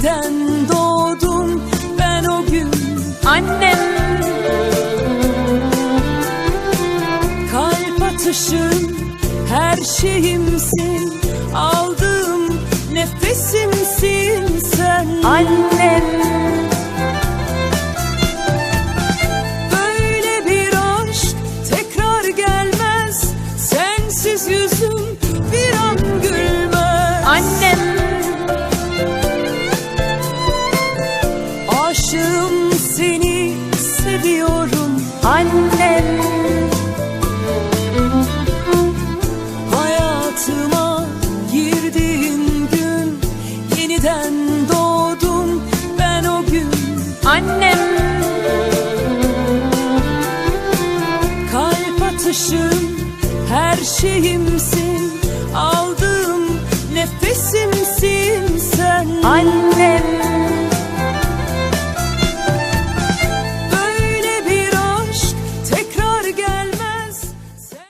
Geceden doğdum ben o gün? Annem. Kalp atışım her şeyimsin. Aldığım nefesimsin sen. Anne seni seviyorum annem. Hayatıma girdiğin gün yeniden doğdum ben o gün Annem. Kalp atışım her şeyimsin aldığım nefesimsin sen. Annem.